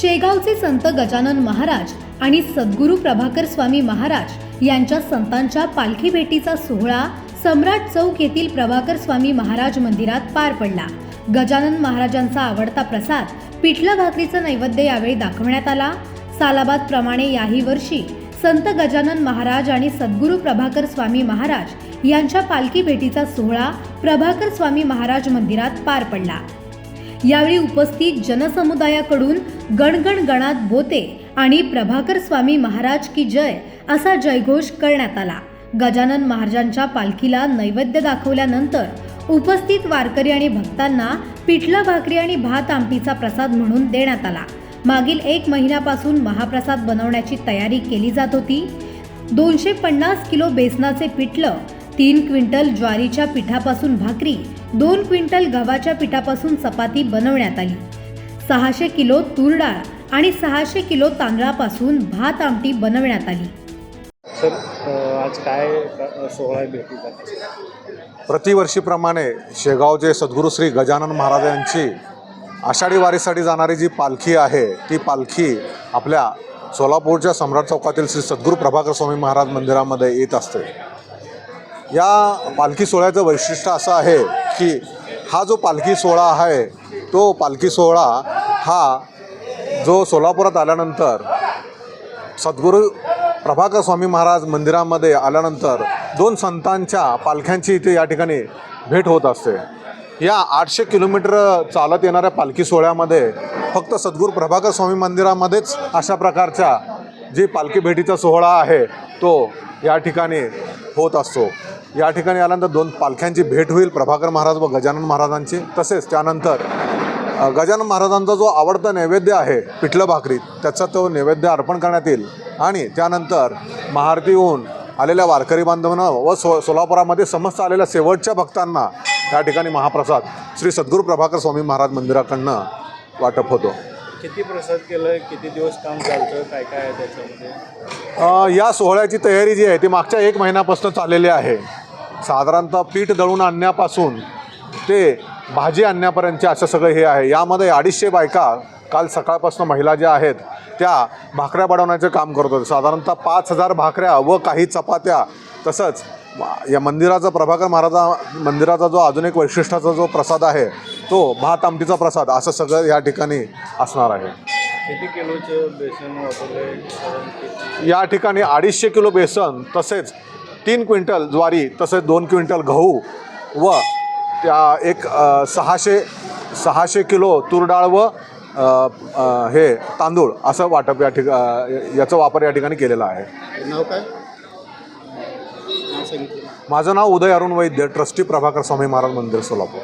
शेगावचे संत गजानन महाराज आणि सद्गुरू प्रभाकर स्वामी महाराज यांच्या संतांच्या पालखी भेटीचा सोहळा सम्राट चौक येथील प्रभाकर स्वामी महाराज मंदिरात पार पडला. गजानन महाराजांचा आवडता प्रसाद पिठलं भाकरीचं नैवेद्य यावेळी दाखवण्यात आला. सालाबाद प्रमाणे याही वर्षी संत गजानन महाराज आणि सद्गुरू प्रभाकर स्वामी महाराज यांच्या पालखी भेटीचा सोहळा प्रभाकर स्वामी महाराज मंदिरात पार पडला. यावेळी उपस्थित जनसमुदायाकडून गणगण गणात बोते आणि प्रभाकर स्वामी महाराज की जय असा जयघोष करण्यात आला. गजानन महाराजांच्या पालखीला नैवेद्य दाखवल्यानंतर उपस्थित वारकरी आणि भक्तांना पिठलं भाकरी आणि भात आमटीचा प्रसाद म्हणून देण्यात आला. मागील एक महिन्यापासून महाप्रसाद बनवण्याची तयारी केली जात होती. दोनशे पन्नास किलो बेसनाचे पिठलं तीन क्विंटल ज्वारीच्या पिठापासून भाकरी दोन क्विंटल गव्हाच्या पिठापासून चपाती बनवण्यात आली. सहाशे किलो तूर डाळ आणि सहाशे किलो तांदळापासून भात आमटी बनवण्यात आली. सर आज काय सोहळा भेटीचा प्रतिवर्षीप्रमाणे शेगावचे सद्गुरू श्री गजानन महाराज यांची आषाढी वारीसाठी जाणारी जी पालखी आहे ती पालखी आपल्या सोलापूरच्या सम्राट चौकातील श्री सद्गुरू प्रभाकर स्वामी महाराज मंदिरामध्ये येत असते. या पालखी सोहळ्याचं वैशिष्ट्य असं आहे की हा जो पालखी सोहळा आहे तो पालखी सोहळा हा जो सोलापुरात आल्यानंतर सद्गुरू प्रभाकर स्वामी महाराज मंदिरामध्ये आल्यानंतर दोन संतांच्या पालख्यांची इथे या ठिकाणी भेट होत असते. या आठशे किलोमीटर चालत येणाऱ्या पालखी सोहळ्यामध्ये फक्त सद्गुरू प्रभाकर स्वामी मंदिरामध्येच अशा प्रकारच्या जी पालखी भेटीचा सोहळा आहे तो या ठिकाणी होत असतो. या ठिकाणी आल्यानंतर दोन पालख्यांची भेट होईल प्रभाकर महाराज व गजानन महाराजांची. तसेच त्यानंतर गजानन महाराजांचा जो आवडता नैवेद्य आहे पिठलं भाकरी त्याचा तो नैवेद्य अर्पण करण्यात येईल. आणि त्यानंतर महाआरती होऊन आलेल्या वारकरी बांधवांना व सो सोलापुरामध्ये समस्त आलेल्या शेवटच्या भक्तांना या ठिकाणी महाप्रसाद श्री सद्गुरू प्रभाकर स्वामी महाराज मंदिराकडनं वाटप होतो. किती प्रसाद केलं किती दिवस काम चालतं काय काय आहे त्याच्यामध्ये? या सोहळ्याची तयारी जी आहे ती मागच्या एक महिन्यापासून चाललेली आहे. साधारणतः पीठ दळून आणण्यापासून ते भाजी आणण्यापर्यंतचे असं सगळं हे आहे. यामध्ये अडीचशे बायका काल सकाळपासून महिला ज्या आहेत त्या भाकऱ्या बनवण्याचं काम करत होते साधारणतः पाच हजार भाकऱ्या व काही चपात्या तसंच या मंदिराचा प्रभाकर महाराजा मंदिराचा जो अजून एक वैशिष्ट्याचा जो प्रसाद आहे तो भात आमटीचा प्रसाद असं सगळं या ठिकाणी असणार आहे. किती किलोचं बेसन किती या ठिकाणी अडीचशे किलो बेसन तसेच तीन क्विंटल ज्वारी तसेच दोन क्विंटल गहू व त्या एक सहाशे सहाशे किलो तूर डाळ व हे तांदूळ असं वाटप या ठिका याचा वापर या ठिकाणी केलेला आहे. नाव काय? माझं नाव उदय अरुण वैद्य ट्रस्टी प्रभाकर स्वामी महाराज मंदिर सोलापूर.